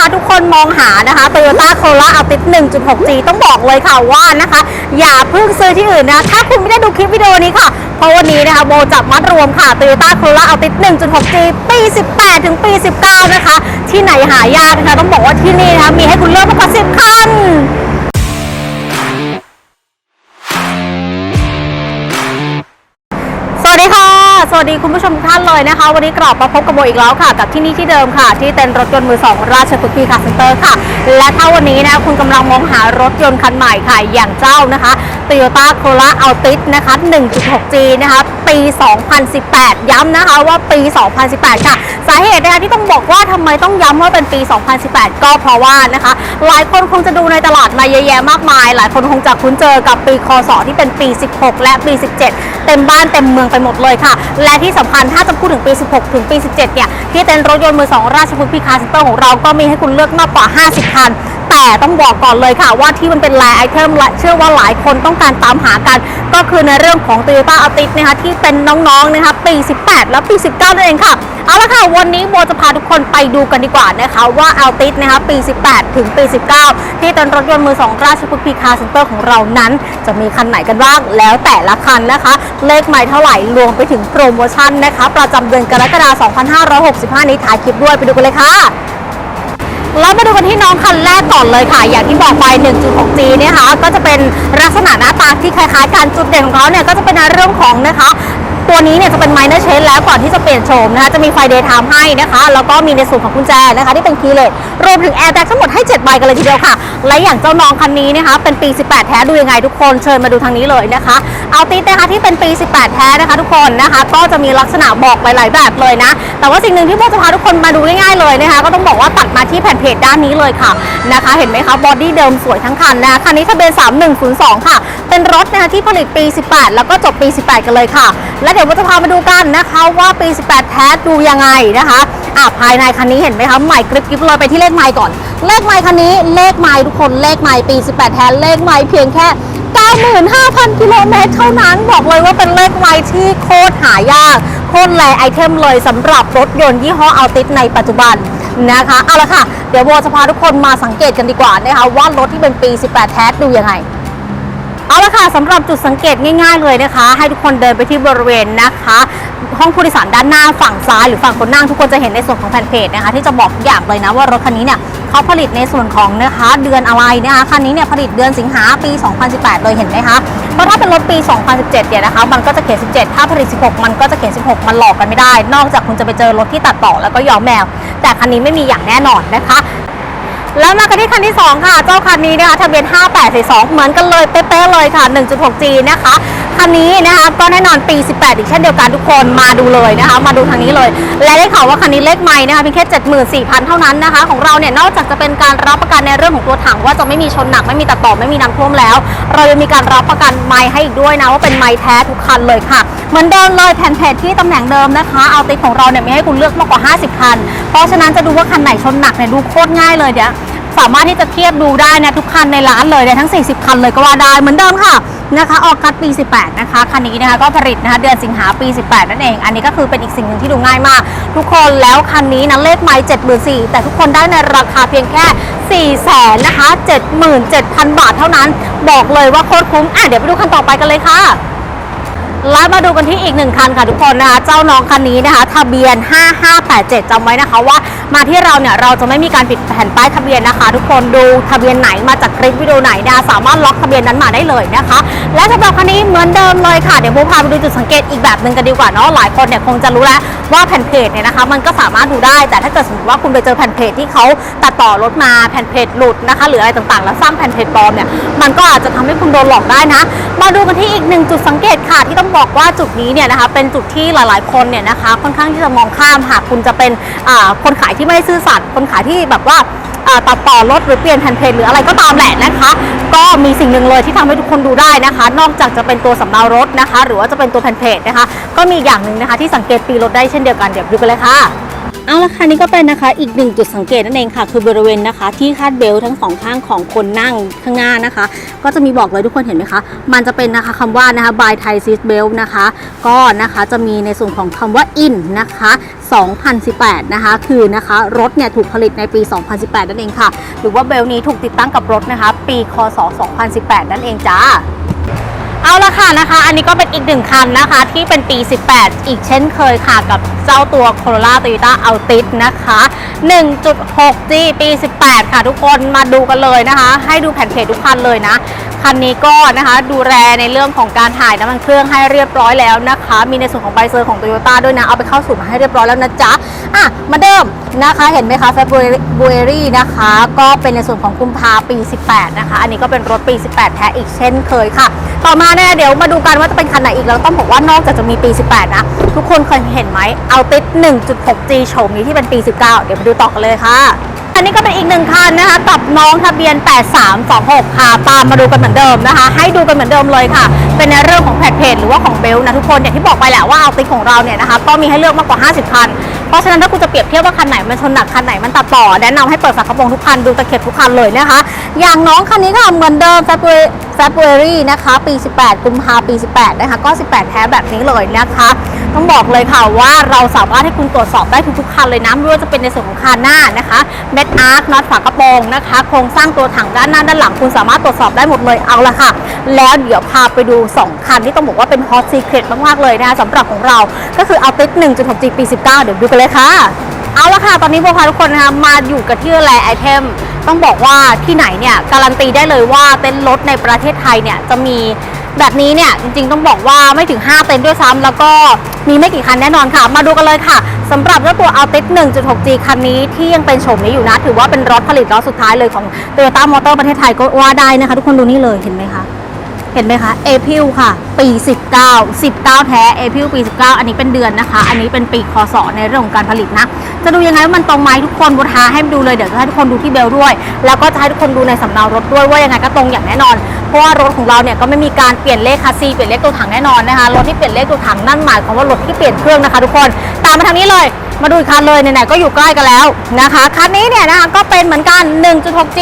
นะคะ ทุกคนมองหานะคะ Toyota Corolla Altis 1.6G ต้องบอกเลยค่ะว่านะคะ อย่าเพิ่งซื้อที่อื่นนะ ถ้าคุณไม่ได้ดูคลิปวิดีโอนี้ค่ะ เพราะวันนี้นะคะโบจับมัดรวมค่ะ Toyota Corolla Altis 1.6G ปี 18 ถึงปี 19 นะคะ ที่ไหนหายากนะคะ ต้องบอกว่าที่นี่นะคะมีให้คุณเลือกมากกว่า 10 คัน วัสดีคุณผู้ชมทุกท่านเลยนะคะ วันนี้กลับมาพบกับโบอีกแล้วค่ะ กับที่นี่ที่เดิมค่ะ ที่เต็นท์รถยนต์มือสองราชพฤกษ์พีคาร์เซ็นเตอร์ค่ะ และถ้าวันนี้นะคุณกำลังมองหารถยนต์คันใหม่ค่ะอย่างเจ้านะคะ Toyota Corolla Altis นะคะ 1.6G นะคะ ปี 2018 ย้ำนะคะว่าปี 2018 ค่ะ สาเหตุนะคะที่ต้องบอกว่าทำไมต้องย้ำว่าเป็นปี 2018 ก็เพราะว่านะคะ หลายคนคงจะดูในตลาดมาเยอะแยะมากมาย หลายคนคงจะคุ้นเจอกับปีคศที่เป็นปี 16 และปี 17 เต็มบ้านเต็มเมืองไปหมดเลยค่ะ และที่สำคัญถ้าจะพูดถึงปี 16 ถึงปี 17 เนี่ย ที่เต็นรถยนต์มือสองราชพฤกษ์พีคาเซ็นเตอร์ของเราก็มีให้คุณเลือกมากกว่า 50 คัน แต่ต้องบอกก่อนเลยค่ะ ว่าที่มันเป็นแลไอเทมและเชื่อว่าหลายคนต้องการตามหากัน ก็คือในเรื่องของ Toyota Altis นะคะที่เป็นน้องๆนะคะปี 18 และปี 19 นั่นเองค่ะเอาละค่ะ วันนี้โบจะพาทุกคนไปดูกันดีกว่านะคะว่า Altis นะคะปี 18 ถึงปี 19 ที่เต็นรถยนต์มือสองราชพฤกษ์พีคาเซ็นเตอร์ของเรานั้น จะมีคันไหนกันบ้างแล้วแต่ละคันนะคะ เลขใหม่เท่าไหร่รวมไปถึงโปรโมชั่นนะคะ ประจำเดือนกรกฎาคม 2565 นี้ถ่ายคลิปด้วยไปดูกันเลยค่ะ แล้วมาดูกันที่น้องคันแรกก่อนเลยค่ะ อย่างที่บอกไป 1.6G เนี่ยค่ะก็จะเป็นลักษณะหน้าตาที่คล้ายๆกันจุดเด่นของเขาเนี่ยก็จะเป็นในเรื่องของนะคะ ตัวนี้เนี่ยจะเป็น minor change แล้วก่อนที่จะเปลี่ยนโฉมนะคะจะมีไฟ daytime ให้นะคะแล้วก็มีในส่วนของกุญแจนะคะที่เป็นคีย์เลสรวมถึง airbag ทั้งหมดให้ 7 ใบกันเลยทีเดียวค่ะ และอย่างเจ้าน้องคันนี้นะคะเป็นปี 18 แท้ดูยังไงทุกคนเชิญมาดูทางนี้เลยนะคะเอาติดนะคะที่เป็นปี 18 แท้นะคะ ทุกคนนะคะก็จะมีลักษณะบอกหลายๆแบบเลยนะ แต่ว่าสิ่งหนึ่งที่โบจะพาทุกคนมาดูง่ายๆเลยนะคะก็ต้องบอกว่าตัดมาที่แผ่นเพจด้านนี้เลยค่ะนะคะ เห็นไหมคะบอดี้เดิมสวยทั้งคันนะคะคันนี้ทะเบียน3102 ค่ะ เป็นรถนะคะที่ผลิตปี 18 แล้วก็จบปี 18 กันเลยค่ะ และเดี๋ยวโบจะพามาดูกันนะคะว่าปี 18 แท้ดูยังไงนะคะอะภายในคันนี้เห็นไหมคะใหม่กริบกริบเลยไปที่เลขไมล์ก่อน เลขไมล์คันนี้เลขไมล์ทุกคนเลขไมล์ปี 18 แท้เลขไมล์เพียงแค่95,000 กิโลเมตรเท่านั้นบอกเลยว่าเป็นเลขไมล์ที่โคตรหายาก โคตรแรไอเทมเลยสำหรับรถยนต์ยี่ห้ออัลติสในปัจจุบันนะคะ เอาละค่ะ เดี๋ยวโบจะพาทุกคนมาสังเกตกันดีกว่านะคะว่ารถที่เป็นปี 18 แท้ดูยังไง เอาละค่ะสำหรับจุดสังเกตง่าย ๆ เลยนะคะ ให้ทุกคนเดินไปที่บริเวณนะคะ ห้องผู้โดยสารด้านหน้าฝั่งซ้ายหรือฝั่งคนนั่งทุกคนจะเห็นในส่วนของแผ่นเพจนะคะ ที่จะบอกทุกอย่างเลยนะว่ารถคันนี้เนี่ยเขาผลิตในส่วนของนะคะเดือนอะไรนะคะคันนี้เนี่ยผลิตเดือนสิงหาปี 2018 เลยเห็นไหมคะเพราะถ้าเป็นรถปี 2017 เนี่ยนะคะ มันก็จะเขียน 17 ถ้าผลิต 16 มันก็จะเขียน 16 มันหลอกกันไม่ได้ นอกจากคุณจะไปเจอรถที่ตัดต่อแล้วก็ย้อมแมว แต่คันนี้ไม่มีอย่างแน่นอนนะคะ แล้วมากันที่คันที่ 2 ค่ะ เจ้าคันนี้นะคะทะเบียน 5842 เหมือนกันเลยเป๊ะๆเลยค่ะ 1.6G นะคะ คันนี้นะคะก็แน่นอนปี 18 อีกเช่นเดียวกันทุกคนมาดูเลยนะคะ มาดูทางนี้เลย และได้ข่าวว่าคันนี้เลขใหม่นะคะเพียงแค่ 74,000 เท่านั้นนะคะ ของเราเนี่ยนอกจากจะเป็นการรับประกันในเรื่องของตัวถังว่าจะไม่มีชนหนักไม่มีตัดต่อไม่มีน้ำท่วมแล้ว เรายังมีการรับประกันไม้ให้อีกด้วยนะว่าเป็นไม้แท้ทุกคันเลยค่ะ เหมือนเดิมเลยแผ่นเพจที่ตำแหน่งเดิมนะคะเอาติของเราเนี่ยมีให้คุณเลือกมากกว่า 50 คัน เพราะฉะนั้นจะดูว่าคันไหนชนหนักเนี่ยดูโคตรง่ายเลยเดี๋ยว สามารถที่จะเทียบดูได้นะทุกคันในร้านเลยเนี่ยทั้ง 40 คันเลยก็ว่าได้เหมือนเดิมค่ะนะคะออกกัดปี 18 นะคะ คันนี้นะคะก็ผลิตนะคะเดือนสิงหาปี 18 นั่นเอง อันนี้ก็คือเป็นอีกสิ่งหนึ่งที่ดูง่ายมาก ทุกคนแล้วคันนี้นะเลขไมล์74,000แต่ทุกคนได้ในราคาเพียงแค่ 4 0 0 0 0นะคะ 77,000 บาทเท่านั้น บอกเลยว่าโคตรคุ้มอะเดี๋ยวไปดูคันต่อไปกันเลยค่ะ แล้วมาดูกันที่อีกหนึ่งคันค่ะทุกคนนะคะ เจ้าน้องคันนี้นะคะ ทะเบียน 5587จำไว้นะคะว่ามาที่เราเนี่ยเราจะไม่มีการปิดแผ่นป้ายทะเบียนนะคะ ทุกคนดูทะเบียนไหนมาจากคลิปวิดีโอไหนนะสามารถล็อกทะเบียนนั้นมาได้เลยนะคะ และสำหรับคันนี้เหมือนเดิมเลยค่ะ เดี๋ยวโบพาไปดูจุดสังเกตอีกแบบหนึ่งกันดีกว่าเนาะหลายคนเนี่ยคงจะรู้แล้วว่าแผ่นเพจเนี่ยนะคะ มันก็สามารถดูได้แต่ถ้าเกิดสมมติว่าคุณไปเจอแผ่นเพจที่เขาตัดต่อรถมาแผ่นเพจหลุดนะคะ หรืออะไรต่างๆ แล้วสร้างแผ่นเพจปลอมเนี่ยมันก็อาจจะทำให้คุณโดนหลอกได้นะ มาดูกันที่อีกหนึ่งจุดสังเกตค่ะที่ต้องบอกว่าจุดนี้เนี่ยนะคะเป็นจุดที่หลายๆ คนเนี่ยนะคะค่อนข้างที่จะมองข้ามหากคุณจะเป็นคนขายที่ไม่ซื่อสัตย์คนขายที่แบบว่าตัดต่อรถหรือเปลี่ยนแผ่นเพจหรืออะไรก็ตามแหละนะคะ ก็มีสิ่งหนึ่งเลยที่ทำให้ทุกคนดูได้นะคะ นอกจากจะเป็นตัวสำเนารถนะคะ หรือว่าจะเป็นตัวแผ่นเพจนะคะ ก็มีอย่างหนึ่งนะคะที่สังเกตปีรถได้เช่นเดียวกันเดี๋ยวดูกันเลยค่ะ เอาละค่ะนี่ก็เป็นนะคะอีกหนึ่งจุดสังเกตนั่นเองค่ะ คือบริเวณนะคะ ที่คาดเบลต์ทั้งสองข้างของคนนั่งข้างหน้านะคะ ก็จะมีบอกเลยทุกคนเห็นไหมคะ มันจะเป็นนะคะคำว่านะคะ by Thai Seat Belt นะคะ ก็นะคะจะมีในส่วนของคำว่า in นะคะ 2018 นะคะ คือนะคะรถเนี่ยถูกผลิตในปี 2018 นั่นเองค่ะ หรือว่าเบลต์นี้ถูกติดตั้งกับรถนะคะ ปีคศ 2018 นั่นเองจ้า เอาละค่ะนะคะ อันนี้ก็เป็นอีกหนึ่งคันนะคะ ที่เป็นปี 18 อีกเช่นเคยค่ะกับเจ้าตัว Corolla Toyota Altis นะคะ 1.6G ปี 18 ค่ะทุกคนมาดูกันเลยนะคะ ให้ดูแผ่นเพจทุกคันเลยนะ คันนี้ก็นะคะดูแลในเรื่องของการถ่ายน้ำมันเครื่องให้เรียบร้อยแล้วนะคะ มีในส่วนของใบเซอร์ของ Toyota ด้วยนะ เอาไปเข้าสู่มาให้เรียบร้อยแล้วนะจ๊ะ อะมาเดิมนะคะเห็นไหมคะเฟบบูเอรี่นะคะ ก็เป็นในส่วนของกุมภาปี 18 นะคะ อันนี้ก็เป็นรถปี 18 แท้อีกเช่นเคยค่ะ ต่อมาเนี่ยเดี๋ยวมาดูกันว่าจะเป็นคันไหนอีกแล้วต้องบอกว่านอกจากจะมีปี 18 นะ ทุกคนเคยเห็นไหมเอาติด 1.6G โฉมนี้ที่เป็นปี 19 เดี๋ยวมาดูต่อกันเลยค่ะ นนี้ก็เป็นอีกหนึ่งคันนะคะกับน้องทะเบียน 8326 ค่ะ ตามมาดูกันเหมือนเดิมนะคะ ให้ดูกันเหมือนเดิมเลยค่ะ เป็นในเรื่องของแพดเพจหรือว่าของเบลต์นะทุกคนอย่างที่บอกไปแหละว่าเอาติของเราเนี่ยนะคะก็มีให้เลือกมากกว่า 50 คัน เพราะฉะนั้นถ้าคุณจะเปรียบเทียบว่าคันไหนมันชนหนักคันไหนมันตัดต่อ แนะนำให้เปิดฝากระโปรงทุกคันดูตะเข็บทุกคันเลยนะคะ อย่างน้องคันนี้ค่ะเหมือนเดิม February February นะคะ ปี 18 กุมภาปี 18 นะคะ ก็ 18 แท้แบบนี้เลยนะคะ ต้องบอกเลยค่ะว่าเราสามารถให้คุณตรวจสอบได้ทุกๆคันเลยนะไม่ว่าจะเป็นในส่วนของคานหน้านะคะ เม็ดอาร์คน็อตฝากระโปรงนะคะ โครงสร้างตัวถังด้านหน้าด้านหลังคุณสามารถตรวจสอบได้หมดเลยเอาละค่ะ แล้วเดี๋ยวพาไปดู 2 คันที่ต้องบอกว่าเป็นฮอตซีเครตมากๆเลยนะคะสำหรับของเรา ก็คือเอาติด1.6 G ปี 19 เดี๋ยวดูกันเลยค่ะ เอาละค่ะ ตอนนี้พวกเราทุกคนนะคะมาอยู่กับที่แลไอเทม ต้องบอกว่าที่ไหนเนี่ยการันตีได้เลยว่าเต็นท์รถในประเทศไทยเนี่ยจะมีแบบนี้เนี่ยจริงๆต้องบอกว่าไม่ถึง 5 เต็นท์ด้วยซ้ำแล้วก็มีไม่กี่คันแน่นอนค่ะ มาดูกันเลยค่ะสำหรับเจ้าตัว Altis 1.6G คันนี้ที่ยังเป็นโฉมนี้อยู่นะ ถือว่าเป็นรถผลิตรถสุดท้ายเลยของ Toyota Motor ประเทศไทยก็ว่าได้นะคะ ทุกคนดูนี่เลยเห็นไหมคะ เห็นไหมคะเอพิลค่ะ ปี 19 19 แท้เอพิลปี 19 อันนี้เป็นเดือนนะคะ อันนี้เป็นปีคศในเรื่องของการผลิตนะ จะดูยังไงว่ามันตรงไหมทุกคนบนท้าให้ดูเลย เดี๋ยวจะให้ทุกคนดูที่เบลด้วย แล้วก็จะให้ทุกคนดูในสำเนารถด้วยว่ายังไงก็ตรงอย่างแน่นอน เพราะว่ารถของเราเนี่ยก็ไม่มีการเปลี่ยนเลขคัสซีเปลี่ยนเลขตัวถังแน่นอนนะคะ รถที่เปลี่ยนเลขตัวถังนั่นหมายความว่ารถที่เปลี่ยนเครื่องนะคะ ทุกคน ตามมาทางนี้เลย มาดูอีกคันเลยไหนๆก็อยู่ใกล้กันแล้วนะคะ คันนี้เนี่ยนะคะก็เป็นเหมือนกัน 1.6G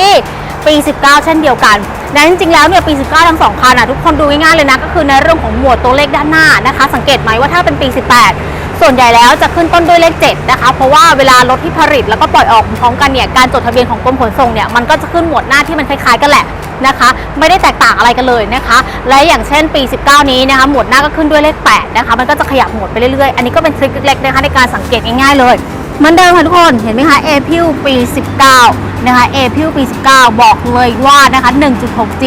ปี 19 เช่นเดียวกัน และจริงแล้วเนี่ยปี 19 ทั้งสองคันอะทุกคนดูง่ายๆเลยนะก็คือในเรื่องของหมวดตัวเลขด้านหน้านะคะ สังเกตไหมว่าถ้าเป็นปี 18 ส่วนใหญ่แล้วจะขึ้นต้นด้วยเลข 7 นะคะ เพราะว่าเวลารถที่ผลิตแล้วก็ปล่อยออกพร้อมกันเนี่ยการจดทะเบียนของกรมขนส่งเนี่ยมันก็จะขึ้นหมวดหน้าที่มันคล้ายๆกันแหละนะคะไม่ได้แตกต่างอะไรกันเลยนะคะ และอย่างเช่นปี 19 นี้นะคะหมวดหน้าก็ขึ้นด้วยเลข 8 นะคะ มันก็จะขยับหมวดไปเรื่อยๆ อันนี้ก็เป็นทริคเล็กๆนะคะในการสังเกตง่ายๆเลยเหมือนเดิมค่ะทุกคนเห็นไหมคะ a p r i l ปี 19 นะคะ a p r i l ปี 19 บอกเลยว่านะคะ 1.6G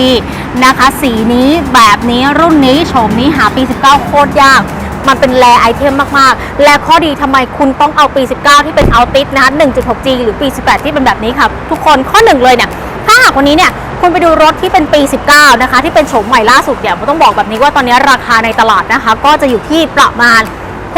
นะคะ สีนี้แบบนี้รุ่นนี้โฉมนี้หาปี 19 โคตรยาก มันเป็นแรไอเทมมาก ๆ และข้อดีทำไมคุณต้องเอาปี 19 ที่เป็นเอาติสนะคะ 1.6G หรือปี 18 ที่เป็นแบบนี้ค่ะ ทุกคนข้อหนึ่งเลยเนี่ย ถ้าหากวันนี้เนี่ยคุณไปดูรถที่เป็นปี 19 นะคะ ที่เป็นโฉมใหม่ล่าสุดเนี่ยผมต้องบอกแบบนี้ว่าตอนนี้ราคาในตลาดนะคะ ก็จะอยู่ที่ประมาณ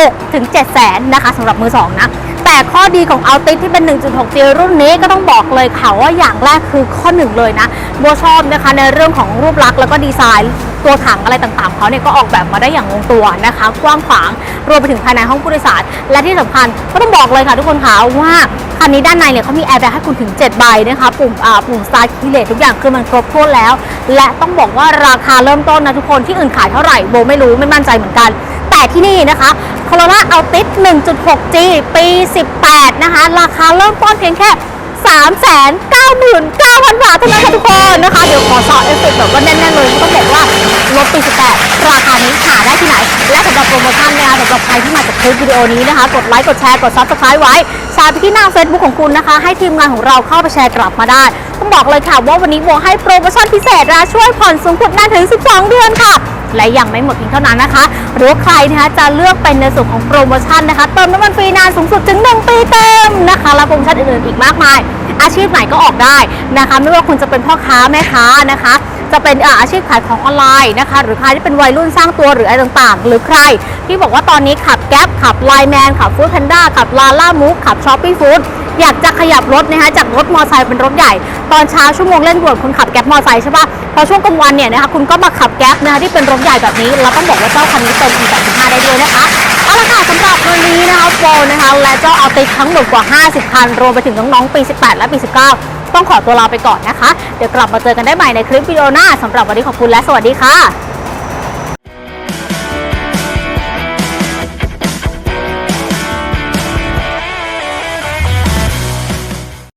6ถึง7แสนนะคะสำหรับมือ2นะ แต่ข้อดีของ a l t i ที่เป็น 1.6G รุ่นนี้ก็ต้องบอกเลยค่ะว่าอย่างแรกคือข้อหนึ่งเลยนะโบชอบนะคะในเรื่องของรูปลักษณ์แล้วก็ดีไซน์ตัวถังอะไรต่างๆเขาเนี่ยก็ออกแบบมาได้อย่างลงตัวนะคะ กว้างขวางรวมไปถึงภายในห้องผู้โดยสาร และที่สำคัญก็ต้องบอกเลยค่ะทุกคนค่ะว่าคันนี้ด้านในเนี่ยเขามีแอร์แบ็กให้คุณถึง 7 ใบนะคะปุ่มอ่าปุ่มสตาร์ทคีเลตทุกอย่างคือมันครบถ้วนแล้ว และต้องบอกว่าราคาเริ่มต้นนะทุกคนที่อื่นขายเท่าไหร่โบไม่รู้ไม่มั่นใจเหมือนกัน แต่ที่นี่นะคะ Corolla Altis 1.6G ปี 18 นะคะ ราคาเริ่มต้นเพียงแค่ 399,000 บาทเท่านั้นค่ะทุกคนนะคะ เดี๋ยวขอซาวด์เอฟเฟกต์แบบว่าแน่นๆเลยต้องบอกว่ารถปี 18 ราคานี้หาได้ที่ไหน และสำหรับโปรโมชั่นนะคะสำหรับใครที่มาจากคลิปวิดีโอนี้นะคะ กดไลค์ กดแชร์ กด Subscribe ไว้แชร์ไปที่หน้า Facebook ของคุณนะคะ ให้ทีมงานของเราเข้าไปแชร์กลับมาได้ต้องบอกเลยค่ะว่าวันนี้โบให้โปรโมชั่นพิเศษนะช่วยผ่อนสูงสุดนานถึง 12 เดือนค่ะ และยังไม่หมดเพียงเท่านั้นนะคะ หรือว่าใครนะคะจะเลือกเป็นในส่วนของโปรโมชั่นนะคะ เติมน้ำมันฟรีนานสูงสุดถึง 1 ปีเต็มนะคะ และโปรโมชั่นอื่นๆอีกมากมาย อาชีพไหนก็ออกได้นะคะ ไม่ว่าคุณจะเป็นพ่อค้าแม่ค้านะคะจะเป็นอาอาชีพขายของออนไลน์นะคะ หรือใครที่เป็นวัยรุ่นสร้างตัวหรืออะไรต่างๆ หรือใครที่บอกว่าตอนนี้ขับแก๊ปขับไลแมนขับฟู้ดแพนด้าขับลาล่ามูฟขับช้อปปี้ฟู้ด อยากจะขยับรถนะคะจากรถมอเตอร์ไซค์เป็นรถใหญ่ ตอนเช้าชั่วโมงเล่นด่วนคุณขับแก๊ปมอเตอร์ไซค์ใช่ปะพอช่วงกลางวันเนี่ยนะคะคุณก็มาขับแก๊ปนะคะที่เป็นรถใหญ่แบบนี้เราต้องบอกว่าเจ้าคันนี้เติม E85 ได้ด้วยนะคะเอาละค่ะสำหรับวันนี้นะคะโฟรนะคะและเจ้าเอาติทั้งหมดกว่า 50 คัน รวมไปถึงน้องๆปี 18 และปี 19 ต้องขอตัวลาไปก่อนนะคะ เดี๋ยวกลับมาเจอกันได้ใหม่ในคลิปวิดีโอหน้าสำหรับวันนี้ขอบคุณและสวัสดีค่ะ